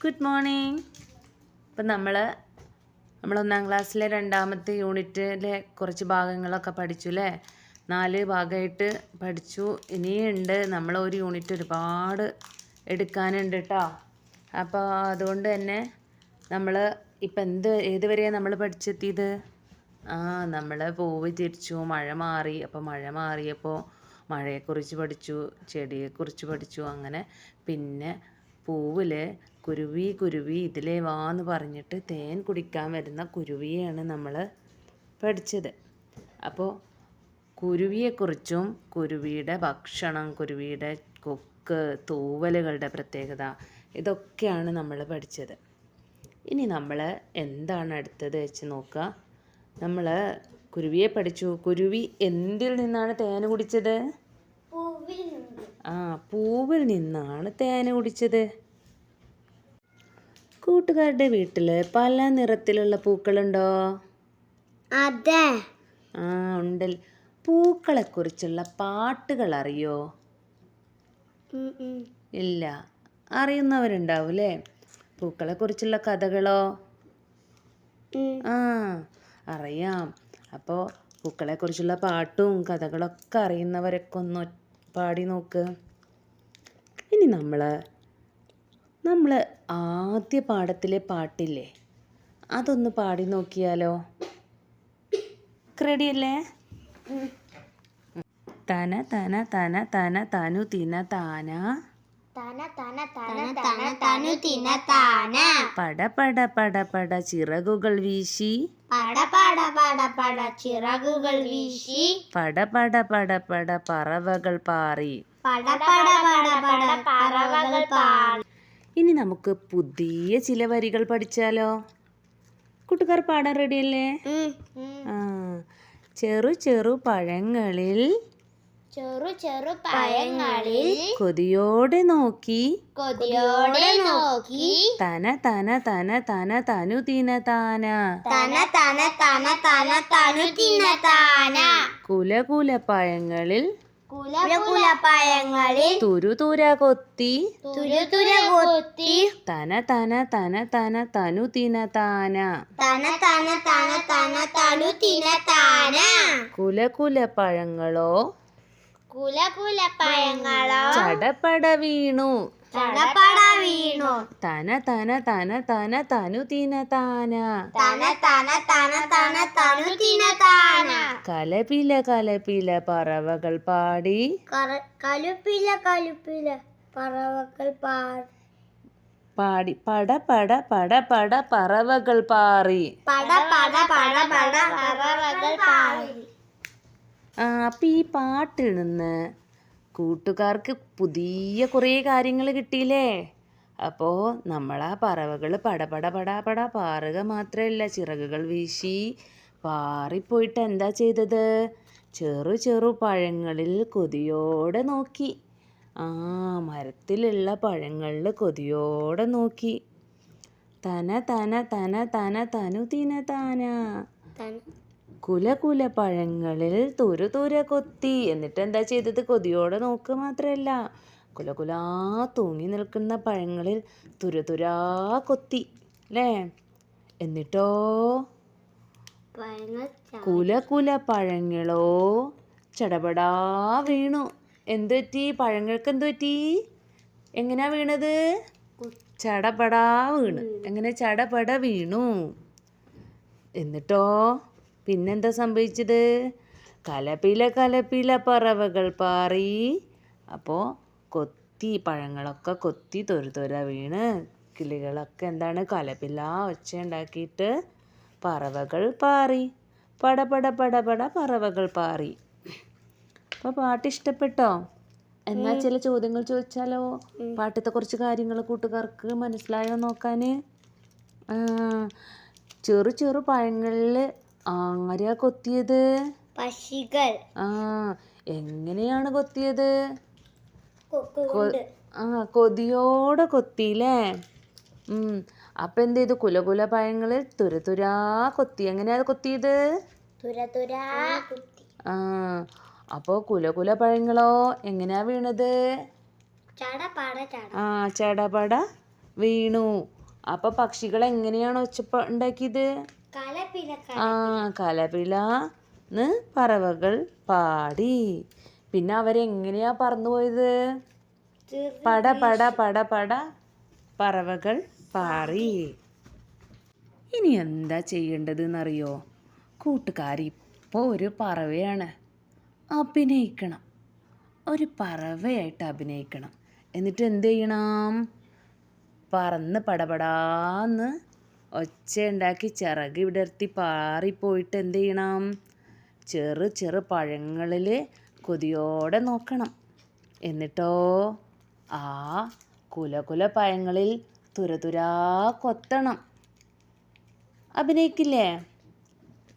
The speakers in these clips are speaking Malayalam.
ഗുഡ് മോർണിംഗ് ഇപ്പം നമ്മൾ നമ്മൾ ഒന്നാം ക്ലാസ്സിലെ രണ്ടാമത്തെ യൂണിറ്റിലെ കുറച്ച് ഭാഗങ്ങളൊക്കെ പഠിച്ചു അല്ലേ? നാല് ഭാഗമായിട്ട് പഠിച്ചു. ഇനിയുണ്ട് നമ്മൾ ഒരു യൂണിറ്റ് ഒരുപാട് എടുക്കാനുണ്ട് കേട്ടോ. അപ്പോൾ അതുകൊണ്ട് തന്നെ നമ്മൾ ഇപ്പം എന്ത് ഏത് വരെയാണ് നമ്മൾ പഠിച്ചെത്തിയത്? ആ നമ്മൾ പൂവ് തിരിച്ചു മഴ മാറി. അപ്പോൾ മഴ മാറിയപ്പോൾ മഴയെക്കുറിച്ച് പഠിച്ചു ചെടിയെക്കുറിച്ച് പഠിച്ചു അങ്ങനെ. പിന്നെ പൂവിൽ കുരുവി കുരുവി ഇതിലേ വാന്ന് പറഞ്ഞിട്ട് തേൻ കുടിക്കാൻ വരുന്ന കുരുവിയെയാണ് നമ്മൾ പഠിച്ചത്. അപ്പോൾ കുരുവിയെക്കുറിച്ചും കുരുവിയുടെ ഭക്ഷണം കുരുവിയുടെ കൊക്ക് തൂവലുകളുടെ പ്രത്യേകത ഇതൊക്കെയാണ് നമ്മൾ പഠിച്ചത്. ഇനി നമ്മൾ എന്താണ് അടുത്തത് വെച്ച് നോക്കുക നമ്മൾ കുരുവിയെ പഠിച്ചു. കുരുവി എന്തിൽ നിന്നാണ് തേൻ കുടിച്ചത്? ആ പൂവിൽ നിന്നാണ് തേൻ കുടിച്ചത്. കൂട്ടുകാരുടെ വീട്ടിൽ പല നിറത്തിലുള്ള പൂക്കളുണ്ടോ? അതെ. ആ ഉണ്ടൽ. പൂക്കളെക്കുറിച്ചുള്ള പാട്ടുകൾ അറിയോ. ഇല്ല. അറിയുന്നവരുണ്ടാവും അല്ലേ പൂക്കളെക്കുറിച്ചുള്ള കഥകളോ. ആ അറിയാം. അപ്പോൾ പൂക്കളെക്കുറിച്ചുള്ള പാട്ടും കഥകളൊക്കെ അറിയുന്നവരൊക്കെ ഒന്ന് പാടി നോക്ക്. ഇനി നമ്മൾ നമ്മൾ ആദ്യ പാഠത്തിലെ പാട്ടില്ലേ? അതൊന്ന് പാടി നോക്കിയാലോ? റെഡിയല്ലേ? തന തന തന തന തനു തിന താന. തന തന തന തന തനു തിന താന പട പട പട പട ചിറകുകൾ വീശി പട പട പട പട ചിറകുകൾ വീശി പട പട പട പട പറവകൾ പാറി പട പട പട പട പറവകൾ പാറി ഇനി നമുക്ക് പുതിയ ചില വരികൾ പഠിച്ചാലോ കൂട്ടുകാർ പാടാൻ റെഡിയല്ലേ ആ ചെറു ചെറു പഴങ്ങളിൽ ചെറു ചെറു പഴങ്ങളിൽ കൊതിയോടെ നോക്കി കൊതിയോടെ നോക്കി തന തന തന തന തനു തിന താന തന തന തന തന തനു തിന താന കുല കുല പഴങ്ങളിൽ കുല കുല പഴങ്ങളിൽ തുരു തുര കൊത്തി തുരു തുര കൊത്തി തന തന തന തന തനു തിന താന തന തന തന തന തനു തിന താന കുല കുല കുല കുല പഴങ്ങളോ ചടപട വീണു. ചടപട വീണു. തന തന തന തന തനു തിന താന. തന തന തന തന തനു തിന താന. കലപില കലപില പറവകൾ പാടി. കലുപ്പില കലുപ്പില പറവകൾ പാടി. പാടി. പട പട പട പട പറവകൾ പാറി. പട പട പട പട പറവകൾ പാടി. ആ അപ്പം ഈ പാട്ടിൽ നിന്ന് കൂട്ടുകാർക്ക് പുതിയ കുറേ കാര്യങ്ങൾ കിട്ടിയില്ലേ? അപ്പോൾ നമ്മൾ ആ പറവകൾ പടപട പട പട പാറുക മാത്രമല്ല ചിറകുകൾ വീശി പാറിപ്പോയിട്ട് എന്താ ചെയ്തത്? ചെറു ചെറു പഴങ്ങളിൽ കൊതിയോടെ നോക്കി. ആ മരത്തിലുള്ള പഴങ്ങളിൽ കൊതിയോടെ നോക്കി. തന തന തന തന തനു തിന. താന കുല കുല പഴങ്ങളിൽ തുരു തുര കൊത്തി. എന്നിട്ട് എന്താ ചെയ്തത്? കൊതിയോടെ നോക്കുക മാത്രമല്ല. കുല കുലാ തൂങ്ങി നിൽക്കുന്ന പഴങ്ങളിൽ തുര തുരാ കൊത്തി. അല്ലേ എന്നിട്ടോ? പഴങ്ങൾ കുല കുല പഴങ്ങളോ ചടപടാ വീണു. എന്ത് പറ്റി? പഴങ്ങൾക്ക് എന്ത് പറ്റി? എങ്ങനെയാ വീണത്? ചടപടാ വീണു. എങ്ങനെ ചടപട വീണു? എന്നിട്ടോ? പിന്നെന്താ സംഭവിച്ചത്? കലപില കലപില പറവകൾ പാറി. അപ്പോൾ കൊത്തി പഴങ്ങളൊക്കെ കൊത്തി തൊരു തൊര വീണ് കിളികളൊക്കെ എന്താണ് കലപില ഒച്ച ഉണ്ടാക്കിയിട്ട് പറവകൾ പാറി. പട പട പട പട പറവകൾ പാറി. അപ്പോൾ പാട്ട് ഇഷ്ടപ്പെട്ടോ? എന്നാൽ ചില ചോദ്യങ്ങൾ ചോദിച്ചാലോ? പാട്ടത്തെ കുറച്ച് കാര്യങ്ങൾ കൂട്ടുകാർക്ക് മനസ്സിലായോ നോക്കാൻ ചെറു ചെറു പഴങ്ങളിൽ ആരാ കൊത്തിയത്? പശികൾ ആ എങ്ങനെയാണ് കൊത്തിയത്? ആ കൊതിയോടെ കൊത്തിയില്ലേ? ഉം അപ്പൊ എന്ത് ചെയ്തു? കുല കുല പഴങ്ങളിൽ തുരതുരാ കൊത്തി. എങ്ങനെയാ കൊത്തിയത്? ആ അപ്പോൾ കുല കുല പഴങ്ങളോ എങ്ങനെയാ വീണത്? ആ ചടപട വീണു. അപ്പൊ പക്ഷികൾ എങ്ങനെയാണ് ഒച്ചപ്പ ഉണ്ടാക്കിയത്? കലപില ആ കലപിലാന്ന് പറവകൾ പാടി. പിന്നെ അവരെങ്ങനെയാ പറന്നുപോയത് പട പട പട പട പറവകൾ പാറി. ഇനി എന്താ ചെയ്യേണ്ടതെന്നറിയോ? കൂട്ടുകാരി ഇപ്പോൾ ഒരു പറവയാണ് അഭിനയിക്കണം. ഒരു പറവയായിട്ട് അഭിനയിക്കണം. എന്നിട്ട് എന്ത് ചെയ്യണം? പറന്ന് പടപടാന്ന് ഒച്ച ഉണ്ടാക്കി ചിറക് വിടർത്തി പാറിപ്പോയിട്ട് എന്ത് ചെയ്യണം? ചെറു ചെറു പഴങ്ങളിൽ കൊതിയോടെ നോക്കണം. എന്നിട്ടോ? ആ കുല കുല പഴങ്ങളിൽ തുരതുരാ കൊത്തണം. അഭിനയിക്കില്ലേ?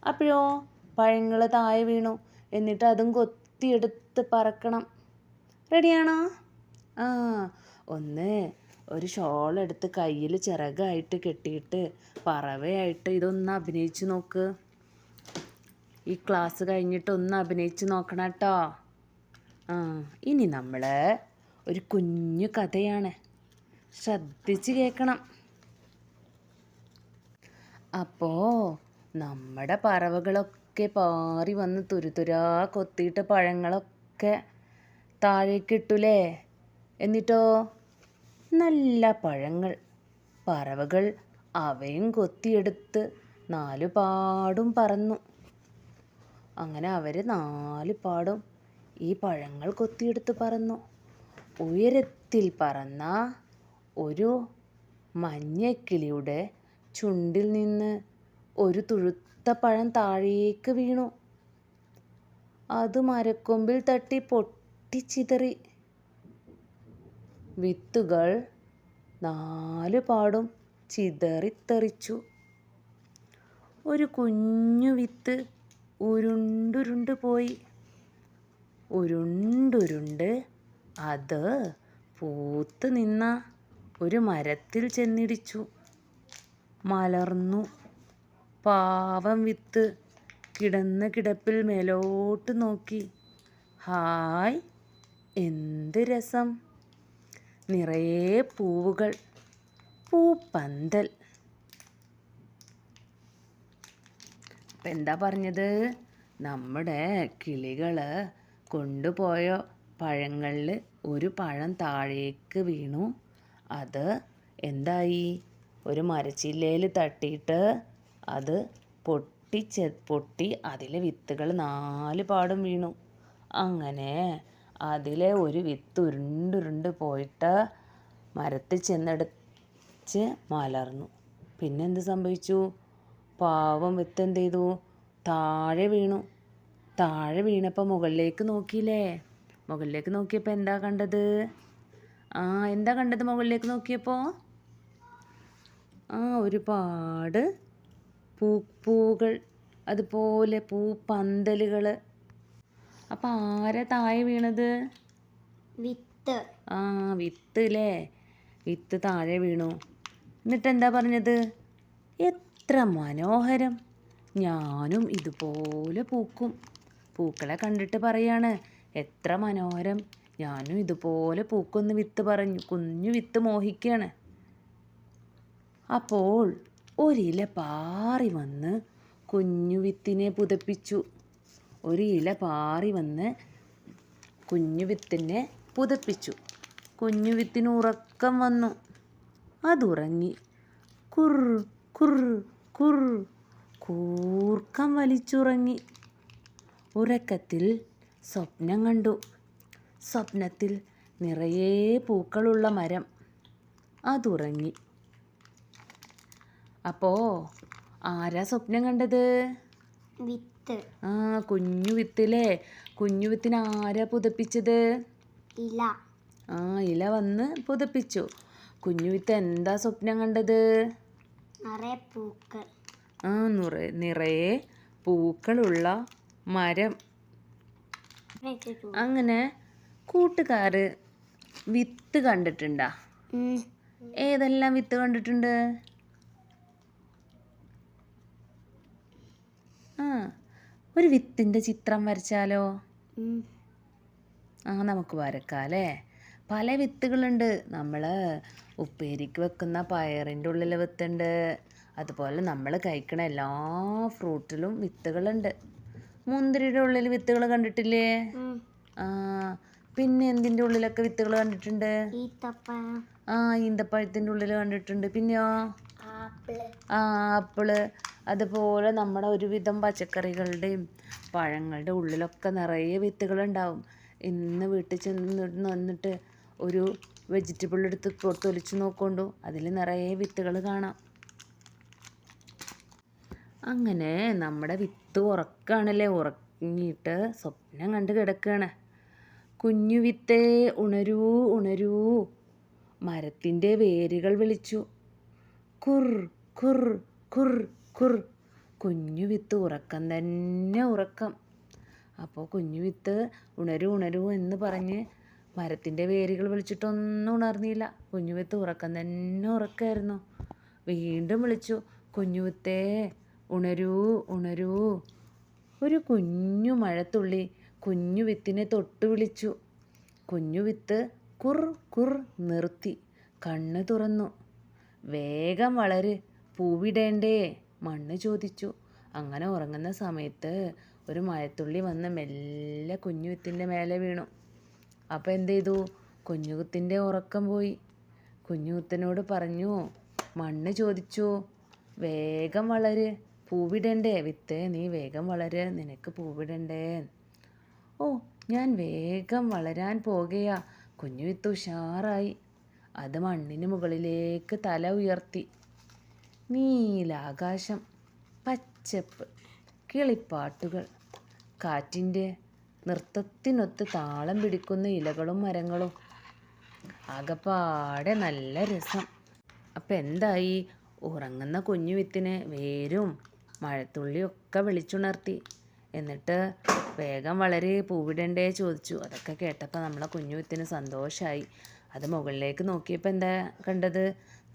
അപ്പോഴോ? പഴങ്ങൾ താഴെ വീണു. എന്നിട്ട് അതും കൊത്തിയെടുത്ത് പറക്കണം. റെഡിയാണോ ആ ഒന്ന് ഒരു ഷോൾ എടുത്ത് കയ്യിൽ ചിറകായിട്ട് കെട്ടിയിട്ട് പറവയായിട്ട് ഇതൊന്ന് അഭിനയിച്ച് നോക്ക്. ഈ ക്ലാസ് കഴിഞ്ഞിട്ട് ഒന്ന് അഭിനയിച്ച് നോക്കണം കേട്ടോ. ആ ഇനി നമ്മൾ ഒരു കുഞ്ഞു കഥയാണ്. ശ്രദ്ധിച്ച് കേൾക്കണം. അപ്പോൾ നമ്മുടെ പറവകളൊക്കെ പാറി വന്ന് തുരുതുരാ കൊത്തിയിട്ട് പഴങ്ങളൊക്കെ താഴേക്കിട്ടുലേ എന്നിട്ടോ? നല്ല പഴങ്ങൾ പറവകൾ അവയും കൊത്തിയെടുത്ത് നാലു പാടും പറന്നു. അങ്ങനെ അവർ നാല് പാടും ഈ പഴങ്ങൾ കൊത്തിയെടുത്ത് പറന്നു. ഉയരത്തിൽ പറന്ന ഒരു മഞ്ഞക്കിളിയുടെ ചുണ്ടിൽ നിന്ന് ഒരു തുഴുത്ത പഴം താഴേക്ക് വീണു. അത് മരക്കൊമ്പിൽ തട്ടി പൊട്ടിച്ചിതറി. വിത്തുകൾ നാലുപാടും ചിതറിത്തെറിച്ചു. ഒരു കുഞ്ഞു വിത്ത് ഉരുണ്ടുരുണ്ട് പോയി. ഉരുണ്ടുരുണ്ട് അത് പൂത്ത് നിന്ന ഒരു മരത്തിൽ ചെന്നിടിച്ചു. മലർന്നു. പാവം വിത്ത് കിടന്ന കിടപ്പിൽ മേലോട്ട് നോക്കി. ഹായ് എന്ത് രസം. നിറയെ പൂവുകൾ. പൂപ്പന്തൽ. അപ്പം എന്താ പറഞ്ഞത്? നമ്മുടെ കിളികൾ കൊണ്ടുപോയ പഴങ്ങളിൽ ഒരു പഴം താഴേക്ക് വീണു. അത് എന്തായി? ഒരു മരച്ചില്ലയിൽ തട്ടിയിട്ട് അത് പൊട്ടിച്ച് പൊട്ടി അതിലെ വിത്തുകൾ നാല് പാടും വീണു. അങ്ങനെ അതിലെ ഒരു വിത്ത് ഉരുണ്ടുരുണ്ട് പോയിട്ട് മരത്തിൽ ചെന്നെടുച്ച് മലർന്നു. പിന്നെന്ത് സംഭവിച്ചു? പാവം വിത്ത് എന്ത് ചെയ്തു? താഴെ വീണു. താഴെ വീണപ്പോൾ മുകളിലേക്ക് നോക്കിയില്ലേ? മുകളിലേക്ക് നോക്കിയപ്പോൾ എന്താ കണ്ടത്? ആ എന്താ കണ്ടത് മുകളിലേക്ക് നോക്കിയപ്പോൾ? ആ ഒരുപാട് പൂ പൂകൾ അതുപോലെ പൂപ്പന്തലുകൾ അപ്പം ആരാ താഴെ വീണത്? വിത്ത്. ആ വിത്ത് അല്ലേ വിത്ത് താഴെ വീണു. എന്നിട്ട് എന്താ പറഞ്ഞത്? എത്ര മനോഹരം. ഞാനും ഇതുപോലെ പൂക്കും. പൂക്കളെ കണ്ടിട്ട് പറയാണ് എത്ര മനോഹരം. ഞാനും ഇതുപോലെ പൂക്കുന്ന് വിത്ത് പറഞ്ഞു കുഞ്ഞു വിത്ത് മോഹിക്കുകയാണ് അപ്പോൾ ഒരില പാറി വന്ന് കുഞ്ഞു വിത്തിനെ പുതപ്പിച്ചു. ഒരു ഇല പാറി വന്ന് കുഞ്ഞു വിത്തിനെ പുതപ്പിച്ചു. കുഞ്ഞു വിത്തിന് ഉറക്കം വന്നു. അതുറങ്ങി. കുർ കുർ കുർ. കൂർക്കം വലിച്ചുറങ്ങി. ഉറക്കത്തിൽ സ്വപ്നം കണ്ടു. സ്വപ്നത്തിൽ നിറയെ പൂക്കളുള്ള മരം. അതുറങ്ങി. അപ്പോ ആരാ സ്വപ്നം കണ്ടത്? വിത്ത് ആ കുഞ്ഞു വിത്തില്ലേ കുഞ്ഞു വിത്തിന് ആരാ പുതപ്പിച്ചത്? ഇല. ആ ഇല വന്ന് പുതപ്പിച്ചു. കുഞ്ഞു വിത്ത് എന്താ സ്വപ്നം കണ്ടത്? നിറയെ പൂക്കൾ. ആ നിറ നിറയെ പൂക്കളുള്ള മരം. അങ്ങനെ കൂട്ടുകാര് വിത്ത് കണ്ടിട്ടുണ്ടാ. ഏതെല്ലാം വിത്ത് കണ്ടിട്ടുണ്ട്? ആ ഒരു വിത്തിന്റെ ചിത്രം വരച്ചാലോ? ആ നമുക്ക് വരക്കാം അല്ലേ? പല വിത്തുകളുണ്ട്. നമ്മൾ ഉപ്പേരിക്ക് വെക്കുന്ന പയറിന്റെ ഉള്ളിൽ വിത്തുണ്ട്. അതുപോലെ നമ്മൾ കഴിക്കണ എല്ലാ ഫ്രൂട്ടിലും വിത്തുകളുണ്ട്. മുന്തിരിയുടെ ഉള്ളിൽ വിത്തുകൾ കണ്ടിട്ടില്ലേ? ആ പിന്നെ എന്തിന്റെ ഉള്ളിലൊക്കെ വിത്തുകൾ കണ്ടിട്ടുണ്ട്? ആ ഈന്തപ്പഴത്തിന്റെ ഉള്ളിൽ കണ്ടിട്ടുണ്ട്. പിന്നെയോ? ആപ്പിൾ. അതുപോലെ നമ്മുടെ ഒരുവിധം പച്ചക്കറികളുടെയും പഴങ്ങളുടെ ഉള്ളിലൊക്കെ നിറയെ വിത്തുകളുണ്ടാവും. ഇന്ന് വീട്ടിൽ ചെന്ന് വന്നിട്ട് ഒരു വെജിറ്റബിൾ എടുത്ത് തൊലിച്ച് നോക്കൊണ്ടു അതിൽ നിറയെ വിത്തുകൾ കാണാം. അങ്ങനെ നമ്മുടെ വിത്ത് ഉറക്കാണല്ലേ? ഉറങ്ങിയിട്ട് സ്വപ്നം കണ്ട് കിടക്കുകയാണ് കുഞ്ഞു വിത്തേ ഉണരൂ ഉണരൂ. മരത്തിന്റെ വേരുകൾ വിളിച്ചു. കുർ കുർ കുർ കുർ. കുഞ്ഞു വിത്ത് ഉറക്കം തന്നെ ഉറക്കം. അപ്പോൾ കുഞ്ഞു വിത്ത് ഉണരൂ ഉണരൂ എന്ന് പറഞ്ഞ് മരത്തിന്റെ വേരുകൾ വിളിച്ചിട്ടൊന്നും ഉണർന്നില്ല. കുഞ്ഞു വിത്ത് ഉറക്കം തന്നെ ഉറക്കമായിരുന്നു വീണ്ടും വിളിച്ചു കുഞ്ഞു വിത്തേ ഉണരൂ ഉണരൂ. ഒരു കുഞ്ഞു മഴത്തുള്ളി കുഞ്ഞു വിത്തിനെ തൊട്ട് വിളിച്ചു. കുഞ്ഞു വിത്ത് കുർ കുർ നിർത്തി. കണ്ണ് തുറന്നു. വേഗം വളര് പൂവിടേണ്ടേ? മണ്ണ് ചോദിച്ചു. അങ്ങനെ ഉറങ്ങുന്ന സമയത്ത് ഒരു മഴത്തുള്ളി വന്ന് മെല്ലെ കുഞ്ഞുവിത്തിന്റെ മേലെ വീണു. അപ്പോൾ എന്ത് ചെയ്തു? കുഞ്ഞുകുത്തിന്റെ ഉറക്കം പോയി. കുഞ്ഞുകുത്തനോട് പറഞ്ഞു മണ്ണ് ചോദിച്ചു. വേഗം വളര്. പൂവിടണ്ടേ? വിത്ത് നീ വേഗം വളര്. നിനക്ക് പൂവിടണ്ടേ? ഓ ഞാൻ വേഗം വളരാൻ പോകുകയാ. കുഞ്ഞു വിത്ത് ഉഷാറായി. അത് മണ്ണിന് മുകളിലേക്ക് തല ഉയർത്തി. നീലാകാശം പച്ചപ്പ് കിളിപ്പാട്ടുകൾ കാറ്റിന്റെ നൃത്തത്തിനൊത്ത് താളം പിടിക്കുന്ന ഇലകളും മരങ്ങളും. ആകപ്പാടെ നല്ല രസം. അപ്പം എന്തായി? ഉറങ്ങുന്ന കുഞ്ഞു വിത്തിന് വേരും മഴത്തുള്ളിയൊക്കെ വിളിച്ചുണർത്തി. എന്നിട്ട് വേഗം വളരെ പൂവിടണ്ടേ ചോദിച്ചു. അതൊക്കെ കേട്ടപ്പോൾ നമ്മളെ കുഞ്ഞു വിത്തിന് സന്തോഷമായി അത് മുകളിലേക്ക് നോക്കിയപ്പോൾ എന്താ കണ്ടത്?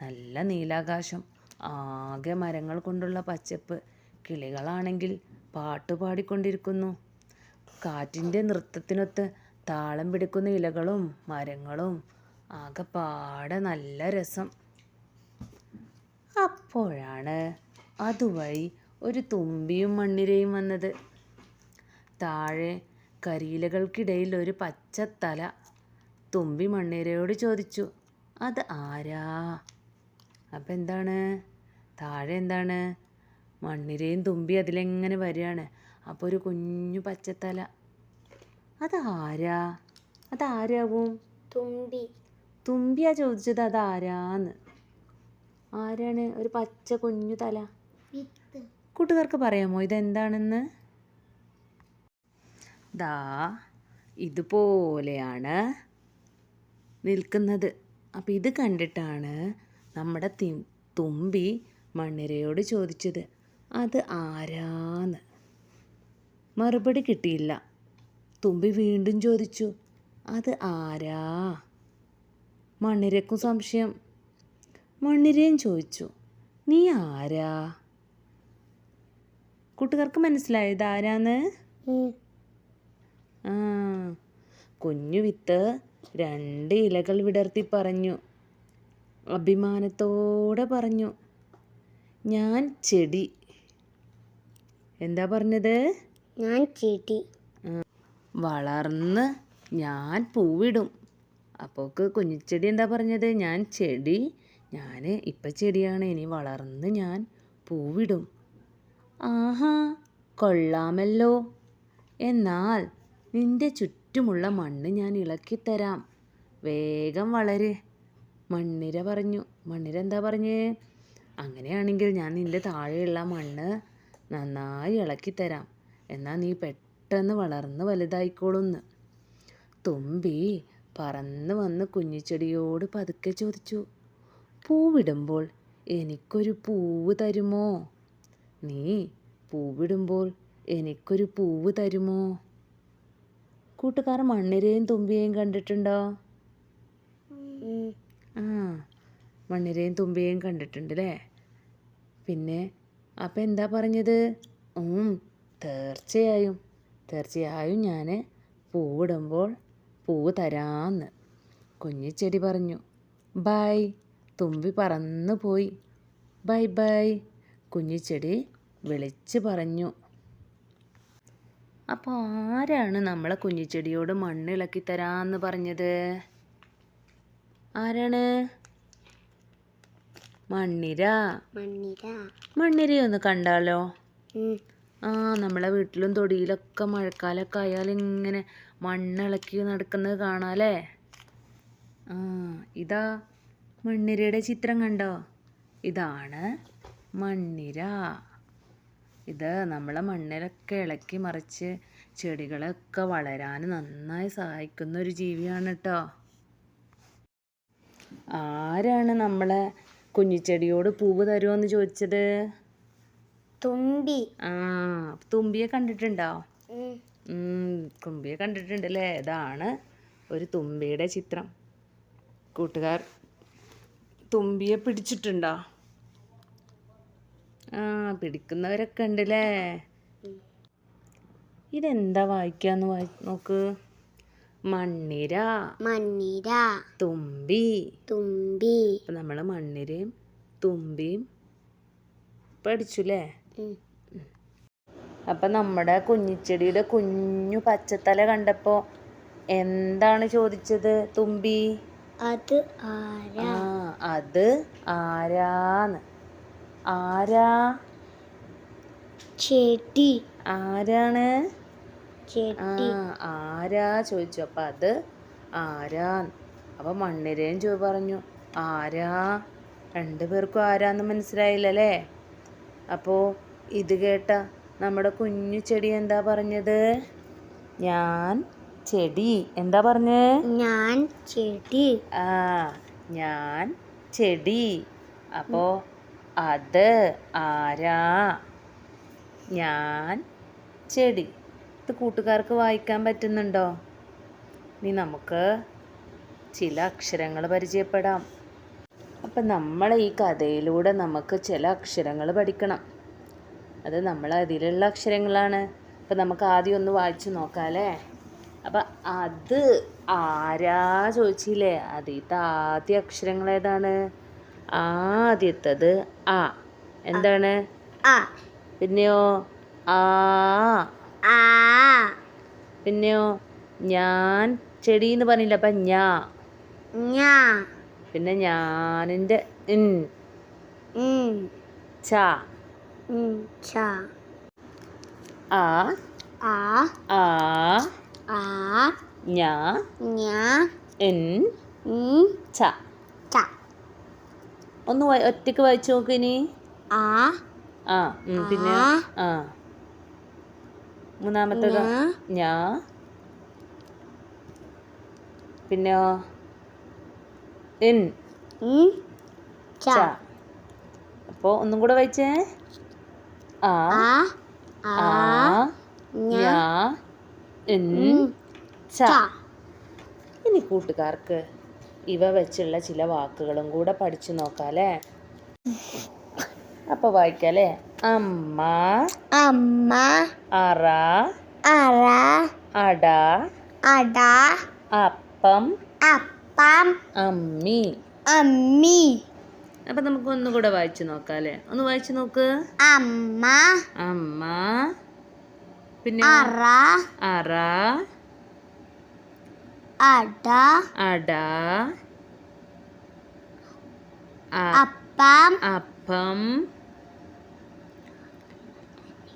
നല്ല നീലാകാശം. ആകെ മരങ്ങൾ കൊണ്ടുള്ള പച്ചപ്പ്. കിളികളാണെങ്കിൽ പാട്ട് പാടിക്കൊണ്ടിരിക്കുന്നു. കാറ്റിന്റെ നൃത്തത്തിനൊത്ത് താളം പിടിക്കുന്ന ഇലകളും മരങ്ങളും ആകെ ആകെപ്പാടെ നല്ല രസം. അപ്പോഴാണ് അതുവഴി ഒരു തുമ്പിയും മണ്ണിരയും വന്നത്. താഴെ കരിയിലകൾക്കിടയിൽ ഒരു പച്ചത്തല. തുമ്പി മണ്ണിരയോട് ചോദിച്ചു അത് ആരാ? അപ്പം എന്താണ്? താഴെ എന്താണ്? മണ്ണിരയും തുമ്പി അതിലെങ്ങനെ വരികയാണ്? അപ്പോൾ ഒരു കുഞ്ഞു പച്ചത്തല. അത് ആരാ? അതാരാവും തുമ്പി. തുമ്പിയാ ചോദിച്ചത് അതാരാന്ന് ആരാണ്? ഒരു പച്ച കുഞ്ഞു തല. കൂട്ടുകാർക്ക് പറയാമോ ഇതെന്താണെന്ന്? ദാ ഇതുപോലെയാണ് നിൽക്കുന്നത്. അപ്പം ഇത് കണ്ടിട്ടാണ് നമ്മുടെ തി തുമ്പി മണ്ണിരയോട് ചോദിച്ചത് അത് ആരാന്ന്? മറുപടി കിട്ടിയില്ല. തുമ്പി വീണ്ടും ചോദിച്ചു അത് ആരാ? മണ്ണിരക്കും സംശയം. മണ്ണിരയും ചോദിച്ചു നീ ആരാ? കൂട്ടുകാർക്ക് മനസ്സിലായോ ഇതാരാന്ന്. ആ കുഞ്ഞു വിത്ത് രണ്ട് ഇലകൾ വിടർത്തി പറഞ്ഞു. അഭിമാനത്തോടെ പറഞ്ഞു ഞാൻ ചെടി. എന്താ പറഞ്ഞത്? ഞാൻ ചെടി. വളർന്ന് ഞാൻ പൂവിടും. അപ്പോക്ക് കുഞ്ഞിച്ചെടി എന്താ പറഞ്ഞത്? ഞാൻ ചെടി. ഞാൻ ഇപ്പം ചെടിയാണ്. ഇനി വളർന്ന് ഞാൻ പൂവിടും. ആഹാ കൊള്ളാമല്ലോ. എന്നാൽ നിന്റെ ചുറ്റുമുള്ള മണ്ണ് ഞാൻ ഇളക്കിത്തരാം. വേഗം വളര്. മണ്ണിര പറഞ്ഞു. മണ്ണിര എന്താ പറഞ്ഞേ? അങ്ങനെയാണെങ്കിൽ ഞാൻ നിന്റെ താഴെയുള്ള മണ്ണ് നന്നായി ഇളക്കിത്തരാം. എന്നാൽ നീ പെട്ടെന്ന് വളർന്ന് വലുതായിക്കോളുന്ന്. തുമ്പി പറന്ന് വന്ന് കുഞ്ഞിച്ചെടിയോട് പതുക്കെ ചോദിച്ചു. പൂവിടുമ്പോൾ എനിക്കൊരു പൂവ് തരുമോ? നീ പൂവിടുമ്പോൾ എനിക്കൊരു പൂവ് തരുമോ? കൂട്ടുകാർ മണ്ണിരയും തുമ്പിയെയും കണ്ടിട്ടുണ്ടോ? ആ മണ്ണിരയും തുമ്പിയെയും കണ്ടിട്ടുണ്ട് അല്ലേ പിന്നെ അപ്പം എന്താ പറഞ്ഞത്? ഉം തീർച്ചയായും തീർച്ചയായും ഞാൻ പൂവിടുമ്പോൾ പൂവ് തരാമെന്ന് കുഞ്ഞിച്ചെടി പറഞ്ഞു ബൈ തുമ്പി പറന്നു പോയി. Bye bye. കുഞ്ഞിച്ചെടി വിളിച്ച് പറഞ്ഞു അപ്പോൾ ആരാണ് നമ്മളെ കുഞ്ഞിച്ചെടിയോട് മണ്ണിളക്കി തരാമെന്ന് പറഞ്ഞത്? ആരാണ്? മണ്ണിര. മണ്ണിര. ഒന്ന് കണ്ടാലോ? ആ നമ്മളെ വീട്ടിലും തൊടിയിലൊക്കെ മഴക്കാലൊക്കെ ആയാൽ ഇങ്ങനെ മണ്ണിളക്കി നടക്കുന്നത് കാണാല്ലേ? ആ ഇതാ മണ്ണിരയുടെ ചിത്രം കണ്ടോ? ഇതാണ് മണ്ണിര. ഇത് നമ്മളെ മണ്ണിലൊക്കെ ഇളക്കി മറിച്ച് ചെടികളൊക്കെ വളരാൻ നന്നായി സഹായിക്കുന്ന ഒരു ജീവിയാണ് കേട്ടോ ആരാണ് നമ്മളെ കുഞ്ഞിച്ചെടിയോട് പൂവ് തരുമോയെന്ന് ചോദിച്ചത്? തുമ്പി. ആ തുമ്പിയെ കണ്ടിട്ടുണ്ടോ? തുമ്പിയെ കണ്ടിട്ടുണ്ട് അല്ലേ? കണ്ടിട്ടുണ്ടല്ലേ ഇതാണ് ഒരു തുമ്പിയുടെ ചിത്രം. കൂട്ടുകാർ തുമ്പിയെ പിടിച്ചിട്ടുണ്ടോ? ആ പിടിക്കുന്നവരൊക്കെ ഉണ്ടല്ലേ? ഇതെന്താ വായിക്കാന്ന് വായി നോക്ക്. മണ്ണിര മണ്ണിര തുമ്പി. തുമ്പി. അപ്പം നമ്മൾ മണ്ണിരയും തുമ്പിയും പഠിച്ചുല്ലേ? ല്ലേ അപ്പം നമ്മുടെ കുഞ്ഞിച്ചെടിയുടെ കുഞ്ഞു പച്ചത്തല കണ്ടപ്പോൾ എന്താണ് ചോദിച്ചത് തുമ്പി? അത് ആരാ? അത് ആരാന്ന്. ആരാ? ചേട്ടി. ആരാണ്? ആ ആരാ ചോദിച്ചു. അപ്പം അത് ആരാ അപ്പം മണ്ണിരയും ചോ പറഞ്ഞു. ആരാ? രണ്ടു പേർക്കും ആരാന്ന് മനസ്സിലായില്ലല്ലേ? അപ്പോൾ ഇത് കേട്ട നമ്മുടെ കുഞ്ഞു ചെടി എന്താ പറഞ്ഞത്? ഞാൻ ചെടി. എന്താ പറഞ്ഞേ? ഞാൻ ചെടി ആ ഞാൻ ചെടി. അപ്പോ അത് ആരാ? ഞാൻ ചെടി. ഇത് കൂട്ടുകാർക്ക് വായിക്കാൻ പറ്റുന്നുണ്ടോ? ഇനി നമുക്ക് ചില അക്ഷരങ്ങൾ പരിചയപ്പെടാം. അപ്പം നമ്മൾ ഈ കഥയിലൂടെ നമുക്ക് ചില അക്ഷരങ്ങൾ പഠിക്കണം. അത് നമ്മൾ അതിലുള്ള അക്ഷരങ്ങളാണ്. അപ്പം നമുക്ക് ആദ്യം ഒന്ന് വായിച്ചു നോക്കാമല്ലേ അപ്പം അത് ആരാ ചോദിച്ചില്ലേ? അതിലത്തെ ആദ്യ അക്ഷരങ്ങൾ ഏതാണ്? ആദ്യത്തത് ആ. എന്താണ്? ആ. പിന്നെയോ ആ. പിന്നെയോ ഞാൻ ചെടി എന്ന് പറഞ്ഞില്ല അപ്പം ഞാ. പിന്നെ ഞാനിന്റെ ഇൻ. ഉം. ച. ആ. ആ. ആ. ആ. ഞാ. ഞാ. ഇൻ. ച. ച. ഒന്ന് ഒറ്റയ്ക്ക് വായിച്ചു നോക്ക് ഇനി. ആ. ആ പിന്നെ ആ. മൂന്നാമത്തേത് ഞാ. പിന്നെ പിന്നെയോ ഇൻ അപ്പോ ച. അപ്പോൾ ഒന്നും കൂടെ വായിച്ചേ ആ. ആ. ഞാ. ഇൻ ച. ഇനി കൂട്ടുകാർക്ക് ഇവ വെച്ചുള്ള ചില വാക്കുകളും കൂടെ പഠിച്ചു നോക്കാല്ലേ? അപ്പൊ വായിക്കാല്ലേ? അമ്മ അമ്മ അറ അറ അട അട അപ്പം അപ്പം അമ്മി. അമ്മി. അപ്പൊ നമുക്ക് ഒന്നുകൂടെ വായിച്ചു നോക്കാം അല്ലേ ഒന്ന് വായിച്ചു നോക്ക്. അമ്മ അമ്മ. പിന്നെ അറ അറ. അട അട അപ്പം അപ്പം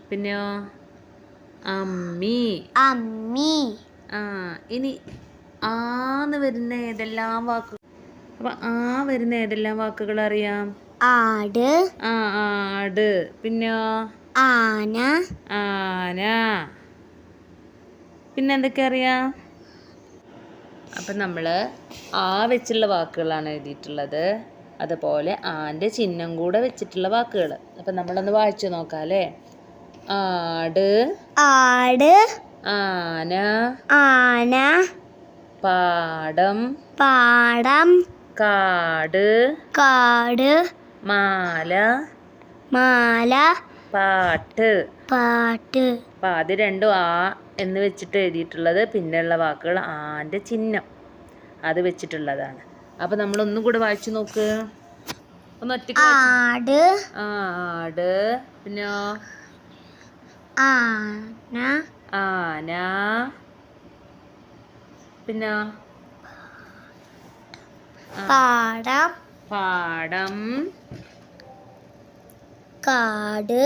പിന്നെയോ അമ്മി. അമ്മി. ആ ഇനി ആന്ന് വരുന്ന ഏതെല്ലാം വാക്കുകൾ അപ്പൊ ആ വരുന്ന ഏതെല്ലാം വാക്കുകൾ അറിയാം? ആട് ആ ആട്. പിന്നെയോ? ആന ആന. പിന്നെ എന്തൊക്കെ അറിയാം? അപ്പം നമ്മൾ ആ വെച്ചുള്ള വാക്കുകളാണ് എഴുതിയിട്ടുള്ളത്. അതുപോലെ ആന്റെ ചിഹ്നം കൂടെ വെച്ചിട്ടുള്ള വാക്കുകൾ. അപ്പം നമ്മളൊന്ന് വായിച്ചു നോക്കാം അല്ലേ? ആട് ആട് ആന ആന പാടം പാടം കാട് കാട് മാല മാല പാട്ട്. പാട്ട്. അപ്പം അത് രണ്ടും ആ എന്ന് വെച്ചിട്ട് എഴുതിയിട്ടുള്ളത്. പിന്നെയുള്ള വാക്കുകൾ ആന്റെ ചിഹ്നം. അത് വെച്ചിട്ടുള്ളതാണ്. അപ്പം നമ്മൾ ഒന്നും കൂടെ വായിച്ചു നോക്ക്. ഒന്ന് ഒറ്റയ്ക്ക്. ആട്. ആട്. പിന്നെ? ആന. ആന. പിന്നെ? പാടം. പാടം. കാട്.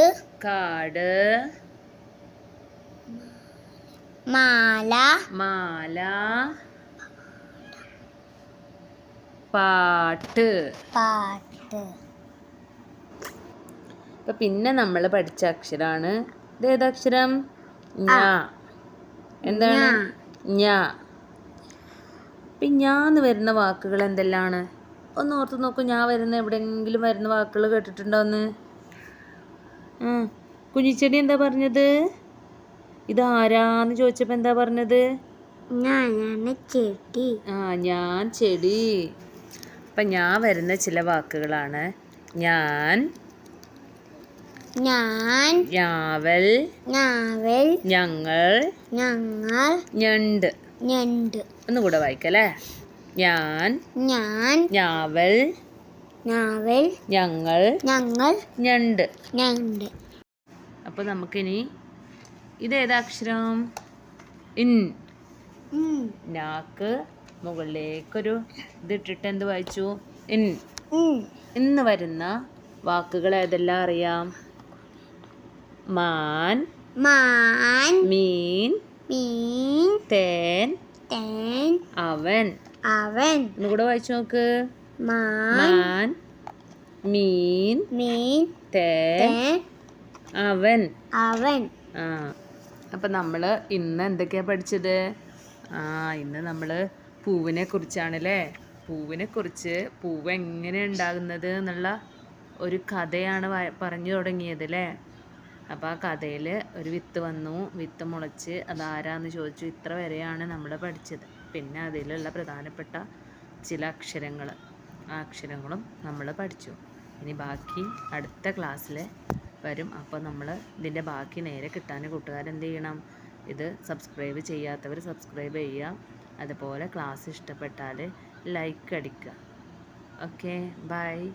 കാട്. മാല. മാല. പാട്ട്. പാട്ട്. അപ്പൊ പിന്നെ നമ്മൾ പഠിച്ച അക്ഷരാണ്. ഇതേതക്ഷരം ഞാ. എന്താണ്? ഞാ. ഇപ്പം ഞാന്ന് വരുന്ന വാക്കുകൾ എന്തെല്ലാണ്? ഒന്ന് ഓർത്ത് നോക്കൂ ഞാൻ വരുന്ന എവിടെയെങ്കിലും വരുന്ന വാക്കുകൾ കേട്ടിട്ടുണ്ടോ ഒന്ന്. കുഞ്ഞിച്ചെടി എന്താ പറഞ്ഞത്? ഇത് ആരാന്ന് ചോദിച്ചപ്പോൾ എന്താ പറഞ്ഞത്? ആ ഞാൻ ചെടി. അപ്പം ഞാൻ വരുന്ന ചില വാക്കുകളാണ് ഞാൻ ഞാൻ ഞാവൽ ഞാവൽ ഞങ്ങൾ ഞങ്ങൾ ഞണ്ട്. ഞണ്ട്. ഒന്നുകൂടെ വായിക്കല്ലേ? ഞാൻ ഞാൻ ഞാവൽ ഞാവൽ ഞങ്ങൾ ഞങ്ങൾ ഞണ്ട്. ഞണ്ട്. അപ്പോൾ നമുക്കിനി ഇതേതാ അക്ഷരം ഇൻ. നാക്ക് മുകളിലേക്കൊരു ഇതിട്ടിട്ട് എന്ത് വായിച്ചു? ഇൻ. ഇന്ന് വരുന്ന വാക്കുകൾ ഏതെല്ലാം അറിയാം? മാൻ മാൻ മീൻ മീൻ തേൻ തേൻ അവൻ. അവൻ. ഒന്നുകൂടെ വായിച്ചു നോക്ക്. മാൻ മാൻ മീൻ തേൻ അവൻ. അവൻ. ആ. അപ്പം നമ്മൾ ഇന്ന് എന്തൊക്കെയാണ് പഠിച്ചത്? ആ ഇന്ന് നമ്മൾ പൂവിനെ കുറിച്ചാണല്ലേ? പൂവിനെ കുറിച്ച് പൂവ് എങ്ങനെ ഉണ്ടാകുന്നത് എന്നുള്ള ഒരു കഥയാണ് പറഞ്ഞു തുടങ്ങിയത് അല്ലേ അപ്പോൾ ആ കഥയിൽ ഒരു വിത്ത് വന്നു. വിത്ത് മുളച്ച് അതാരാന്ന് ചോദിച്ചു. ഇത്ര വരെയാണ് നമ്മൾ പഠിച്ചത്. പിന്നെ അതിലുള്ള പ്രധാനപ്പെട്ട ചില അക്ഷരങ്ങൾ ആ അക്ഷരങ്ങളും നമ്മൾ പഠിച്ചു. ഇനി ബാക്കി അടുത്ത ക്ലാസ്സിൽ വരും. അപ്പോൾ നമ്മൾ ഇതിന്റെ ബാക്കി നേരെ കിട്ടാൻ കൂട്ടുകാരെന്ത് ചെയ്യണം? ഇത് സബ്സ്ക്രൈബ് ചെയ്യാത്തവർ സബ്സ്ക്രൈബ് ചെയ്യുക. അതുപോലെ ക്ലാസ് ഇഷ്ടപ്പെട്ടാൽ ലൈക്ക് അടിക്കുക. Okay bye